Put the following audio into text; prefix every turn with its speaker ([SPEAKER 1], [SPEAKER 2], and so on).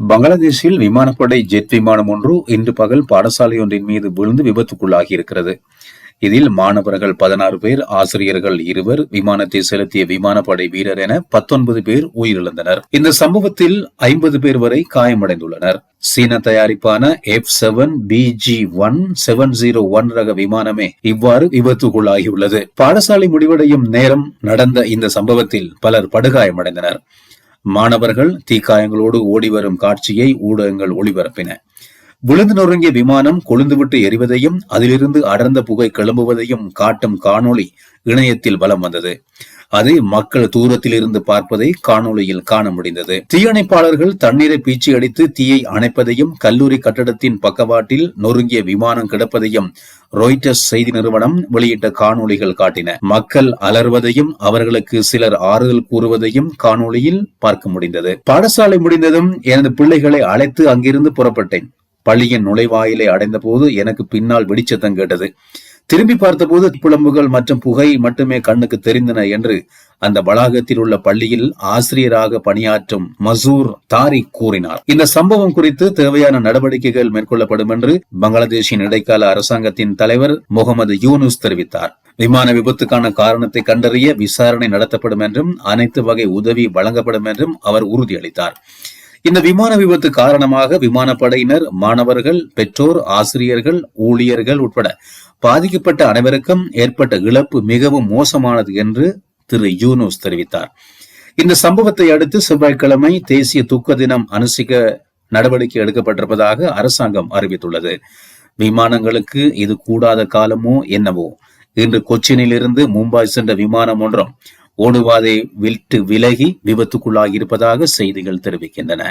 [SPEAKER 1] பங்களாதேஷில் விமானப்படை ஜெட் விமானம் ஒன்று இன்று பகல் பாடசாலை ஒன்றின் மீது விழுந்து விபத்துக்குள்ளாகி இருக்கிறது இதில் மாணவர்கள் பதினாறு பேர் ஆசிரியர்கள் இருவர் விமானத்தை செலுத்திய விமானப்படை வீரர் என பத்தொன்பது பேர் உயிரிழந்தனர். இந்த சம்பவத்தில் ஐம்பது பேர் வரை காயமடைந்துள்ளனர். சீன தயாரிப்பான F seven PG one seven zero one ரக விமானமே இவ்வாறு விபத்துக்குள்ளாகியுள்ளது. பாடசாலை முடிவடையும் நேரம் நடந்த இந்த சம்பவத்தில் பலர் படுகாயமடைந்தனர். மாணவர்கள் தீக்காயங்களோடு ஓடிவரும் காட்சியை ஊடகங்கள் ஒளிபரப்பின. விழுந்து நொறுங்கிய விமானம் கொழுந்துவிட்டு எரிவதையும் அதிலிருந்து அடர்ந்த புகை கிளம்புவதையும் காட்டும் காணொளி இணையத்தில் வலம் வந்தது. அதை மக்கள் தூரத்தில் இருந்து பார்ப்பதை காணொளியில் காண முடிந்தது. தீயணைப்பாளர்கள் தண்ணீரை பீச்சி அடித்து தீயை அணைப்பதையும் கல்லூரி கட்டடத்தின் பக்கவாட்டில் நொறுங்கிய விமானம் கிடப்பதையும் ராய்டர்ஸ் செய்தி நிறுவனம் வெளியிட்ட காணொளிகள் காட்டின. மக்கள் அலர்வதையும் அவர்களுக்கு சிலர் ஆறுதல் கூறுவதையும் காணொளியில் பார்க்க முடிந்தது. பாடசாலை முடிந்ததும் எனது பிள்ளைகளை அழைத்து அங்கிருந்து புறப்பட்டேன். பள்ளியின் நுழைவாயிலை அடைந்தபோது எனக்கு பின்னால் வெடிச்சத்தம் கேட்டது. திரும்பி பார்த்தபோது புலம்புகள் மற்றும் புகை மட்டுமே கண்ணுக்கு தெரிந்தன என்று அந்த வளாகத்தில் உள்ள பள்ளியில் ஆசிரியராக பணியாற்றும் மசூர் தாரிக் கூறினார். இந்த சம்பவம் குறித்து தேவையான நடவடிக்கைகள் மேற்கொள்ளப்படும் என்று பங்களாதேஷின் இடைக்கால அரசாங்கத்தின் தலைவர் முகமது யூனுஸ் தெரிவித்தார். விமான விபத்துக்கான காரணத்தை கண்டறிய விசாரணை நடத்தப்படும் என்றும் அனைத்து வகை உதவி வழங்கப்படும் என்றும் அவர் உறுதியளித்தார். இந்த விமான விபத்து காரணமாக விமானப்படையினர் மாணவர்கள் பெற்றோர் ஆசிரியர்கள் ஊழியர்கள் உட்பட பாதிக்கப்பட்ட அனைவருக்கும் ஏற்பட்ட இழப்பு மிகவும் மோசமானது என்று திரு யூனூஸ் தெரிவித்தார். இந்த சம்பவத்தை அடுத்து செவ்வாய்க்கிழமை தேசிய துக்க தினம் அனுசிக்க நடவடிக்கை எடுக்கப்பட்டிருப்பதாக அரசாங்கம் அறிவித்துள்ளது. விமானங்களுக்கு இது கூடாத காலமோ என்னவோ? இன்று கொச்சினிலிருந்து மும்பாய் சென்ற விமானம் ஒன்றும் ஓடுவாதை விட்டு விலகி விபத்துக்குள்ளாகி இருப்பதாக செய்திகள் தெரிவிக்கின்றன.